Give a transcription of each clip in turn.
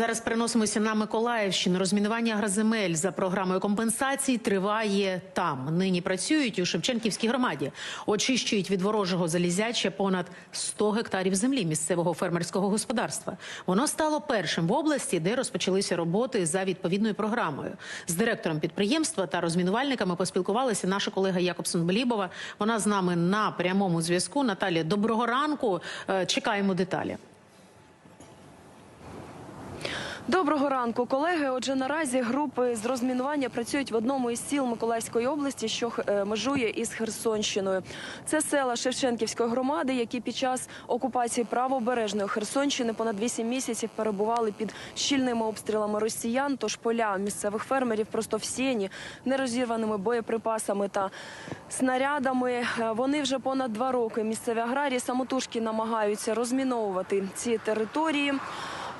Зараз переносимося на Миколаївщину. Розмінування гроземель за програмою компенсацій триває там. Нині працюють у Шевченківській громаді. Очищують від ворожого залізяча понад 100 гектарів землі місцевого фермерського господарства. Воно стало першим в області, де розпочалися роботи за відповідною програмою. З директором підприємства та розмінувальниками поспілкувалася наша колега Якобсон Белібова. Вона з нами на прямому зв'язку. Наталія, доброго ранку. Е, Чекаємо деталі. Доброго ранку, колеги. Отже, наразі групи з розмінування працюють в одному із сіл Миколаївської області, що е, межує із Херсонщиною. Це села Шевченківської громади, які під час окупації правобережної Херсонщини понад 8 місяців перебували під щільними обстрілами росіян. Тож поля місцевих фермерів просто всіяні нерозірваними боєприпасами та снарядами. Е, Вони вже понад два роки місцеві аграрії самотужки намагаються розміновувати ці території.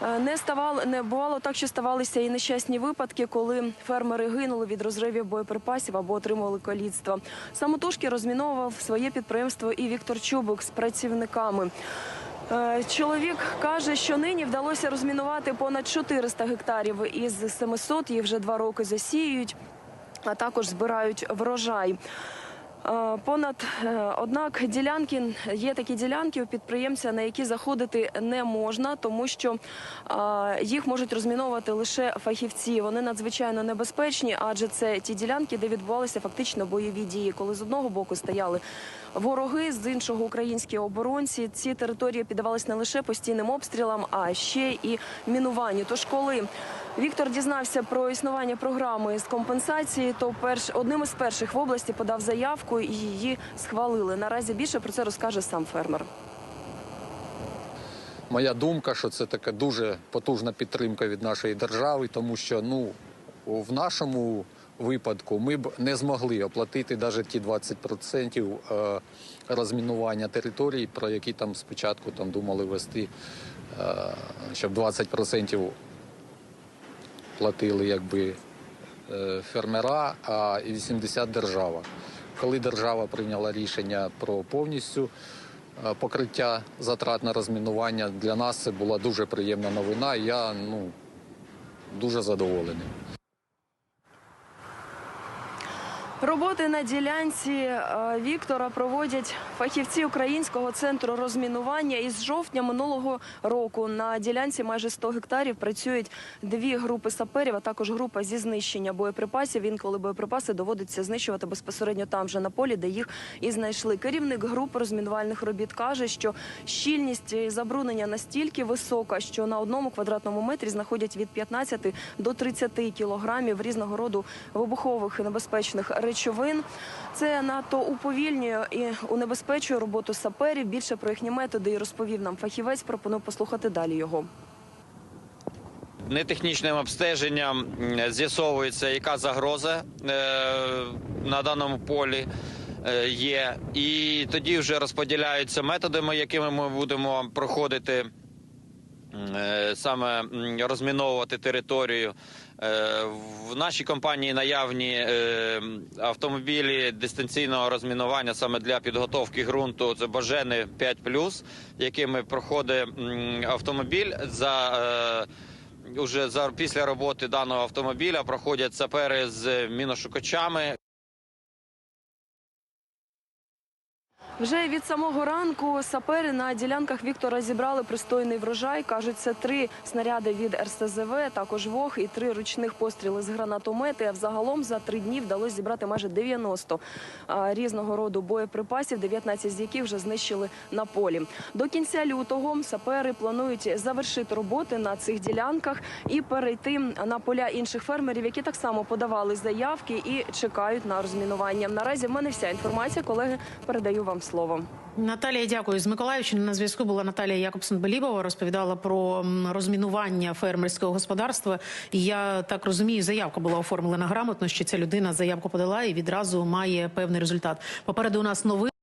Е, Не ставало, не бувало так, що ставалися і нещасні випадки, коли фермери гинули від розривів боєприпасів або отримували каліцтво. Самотужки розміновував своє підприємство і Віктор Чубук з працівниками. Е, Чоловік каже, що нині вдалося розмінувати понад 400 гектарів із 700, їх вже два роки засіюють, а також збирають врожай. Е, Понад е, однак ділянки є такі ділянки у підприємця, на які заходити не можна, тому що е, їх можуть розміновувати лише фахівці. Вони надзвичайно небезпечні, адже це ті ділянки, де відбувалися фактично бойові дії. Коли з одного боку стояли вороги, з іншого українські оборонці. Ці території піддавались не лише постійним обстрілам, а ще і мінуванню. Тож, коли Віктор дізнався про існування програми з компенсації, то перш одним із перших в області подав заявку і її схвалили. Наразі більше про це розкаже сам фермер. Моя думка, що це така дуже потужна підтримка від нашої держави, тому що ну в нашому випадку ми б не змогли оплатити навіть ті 20% е, розмінування територій, про які там спочатку там думали вести, е, щоб 20% платили якби е, фермера, а 80% держава. Коли держава прийняла рішення про повністю е, покриття затрат на розмінування, для нас це була дуже приємна новина. і Я ну, дуже задоволений. Роботи на ділянці е, Віктора проводять фахівці Українського центру розмінування. Із жовтня минулого року на ділянці майже 100 гектарів працюють дві групи саперів, а також група зі знищення боєприпасів. Інколи боєприпаси доводиться знищувати безпосередньо там же на полі, де їх і знайшли. Керівник групи розмінувальних робіт каже, що щільність забруднення настільки висока, що на одному квадратному метрі знаходять від 15 до 30 кілограмів різного роду вибухових і небезпечних речовин. Це надто уповільнює і унебезпечує роботу саперів. Більше про їхні методи і розповів нам фахівець. Пропоную послухати далі його. Нетехнічним обстеженням з'ясовується, яка загроза е, на даному полі е, є, і тоді вже розподіляються методами, якими ми будемо проходити саме розміновувати територію. Е, В нашій компанії наявні е, автомобілі дистанційного розмінування саме для підготовки ґрунту. Це Бажени 5+, якими проходить автомобіль за. е, Уже за після роботи даного автомобіля проходять сапери з міношукачами. Вже від самого ранку сапери на ділянках Віктора зібрали пристойний врожай. кажуть, це три снаряди від РСЗВ, також ВОГ і три ручних постріли з гранатомети. А взагалом за три дні вдалося зібрати майже 90 різного роду боєприпасів, 19 з яких вже знищили на полі. До кінця лютого сапери планують завершити роботи на цих ділянках і перейти на поля інших фермерів, які так само подавали заявки і чекають на розмінування. Наразі в мене вся інформація. Колеги, передаю вам слово. Наталія, дякую. З Миколаївщини на зв'язку була Наталія Якобсон-Белібова. Розповідала про розмінування фермерського господарства. І я так розумію, заявка була оформлена грамотно, що ця людина заявку подала і відразу має певний результат. Попереду у нас новини.